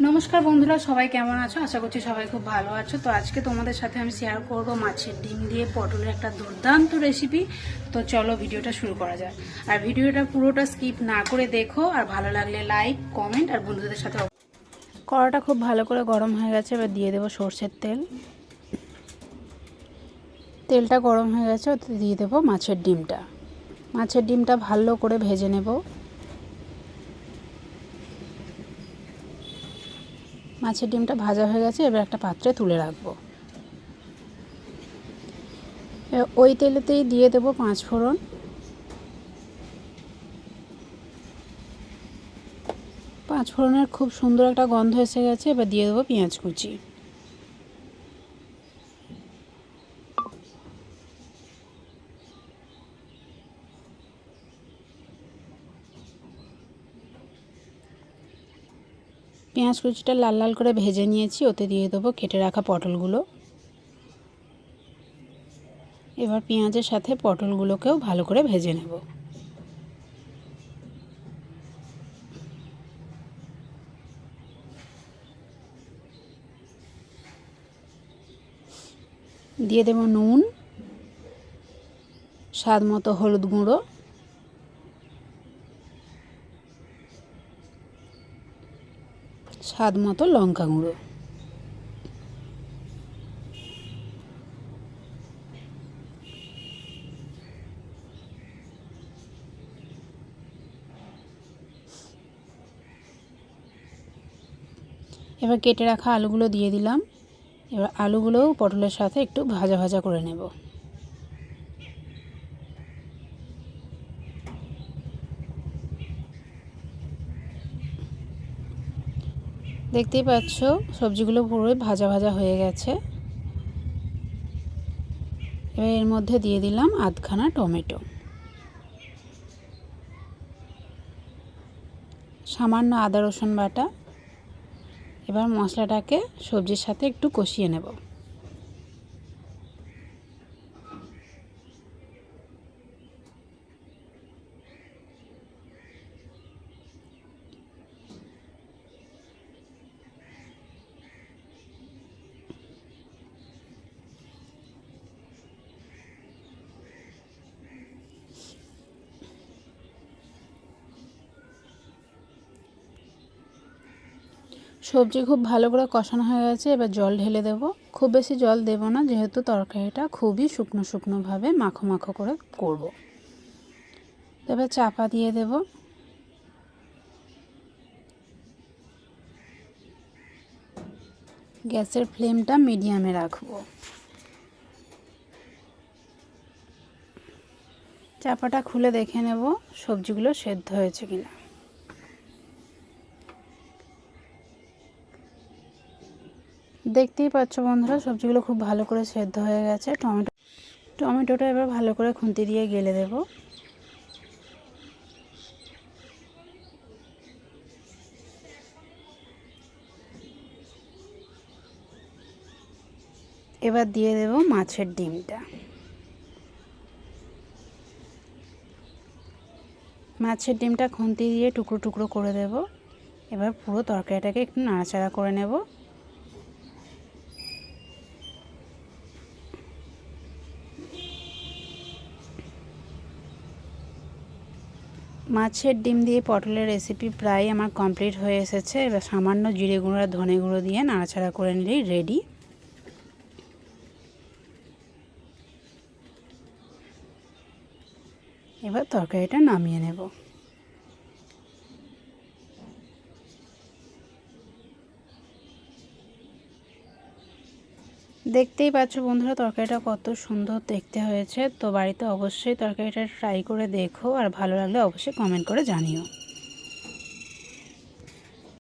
নমস্কার বন্ধুরা, সবাই কেমন আছো? আশা করছি সবাই খুব ভালো আছো। তো আজকে তোমাদের সাথে আমি শেয়ার করব মাছের ডিম দিয়ে পটলের একটা দুর্দান্ত রেসিপি তো চলো ভিডিওটা শুরু করা যায় আর ভিডিওটা পুরোটা স্কিপ না করে দেখো, আর ভালো লাগলে লাইক কমেন্ট আর বন্ধুদের সাথে কড়াটা খুব ভালো করে গরম হয়ে গেছে, এবার দিয়ে দেবো সর্ষের তেল। তেলটা গরম হয়ে গেছে, ওতে দিয়ে দেবো মাছের ডিমটা। মাছের ডিমটা ভালো করে ভেজে নেব। মাছের ডিমটা ভাজা হয়ে গেছে, এবার একটা পাত্রে তুলে রাখব। ওই তেলেতেই দিয়ে দেবো পাঁচ ফোড়ন। পাঁচ ফোড়নের খুব সুন্দর একটা গন্ধ এসে গেছে, এবার দিয়ে দেবো পেঁয়াজ কুচি। পেঁয়াজ কুচিটা লাল লাল করে ভেজে নিয়েছি, ওতে দিয়ে দেবো কেটে রাখা পটলগুলো। এবার পেঁয়াজের সাথে পটলগুলোকেও ভালো করে ভেজে নেব। দিয়ে দেব নুন, স্বাদ মতো হলুদ গুঁড়ো। স্বাদ মতো লঙ্কা গুঁড়ো। এবার কেটে রাখা আলুগুলো দিয়ে দিলাম। এবার আলুগুলোও পটলের সাথে একটু ভাজা ভাজা করে নেব। দেখতেই পাচ্ছ, সবজিগুলো পুরোই ভাজা ভাজা হয়ে গেছে। এবার এর মধ্যে দিয়ে দিলাম আধখানা টমেটো। সামান্য আদা রসুন বাটা। এবার মশলাটাকে সবজির সাথে একটু কষিয়ে নেব। সবজি খুব ভালো করে কষানো হয়ে গেছে, এবার জল ঢেলে দেব। খুব বেশি জল দেব না, যেহেতু তরকারিটা খুবই শুকনো শুকনোভাবে মাখো মাখো করে করব। এবার চাপা দিয়ে দেব। গ্যাসের ফ্লেমটা মিডিয়ামে রাখব। চাপাটা খুলে দেখে নেব সবজিগুলো সেদ্ধ হয়েছে কিনা। দেখতেই পাচ্ছ বন্ধুরা, সবজিগুলো খুব ভালো করে সেদ্ধ হয়ে গেছে। টমেটো, টমেটোটা এবার ভালো করে খুন্তি দিয়ে গেলে দেব। এবার দিয়ে দেব মাছের ডিমটা। মাছের ডিমটা খুন্তি দিয়ে টুকরো টুকরো করে দেব। এবার পুরো তরকারিটাকে একটু নাড়াচাড়া করে নেব। মাছের ডিম দিয়ে পটলের রেসিপি প্রায় আমার কমপ্লিট হয়ে এসেছে। এবার সামান্য জিরে গুঁড়ো আর ধনে গুঁড়ো দিয়ে নাড়াচাড়া করে নিলেই রেডি এবার তরকারিটা নামিয়ে নেব। দেখতেই পাচ্ছ বন্ধুরা, তরকারিটা কত সুন্দর দেখতে হয়েছে। তো বাড়িতে অবশ্যই তরকারিটা ট্রাই করে দেখো, আর ভালো লাগলে অবশ্যই কমেন্ট করে জানিও।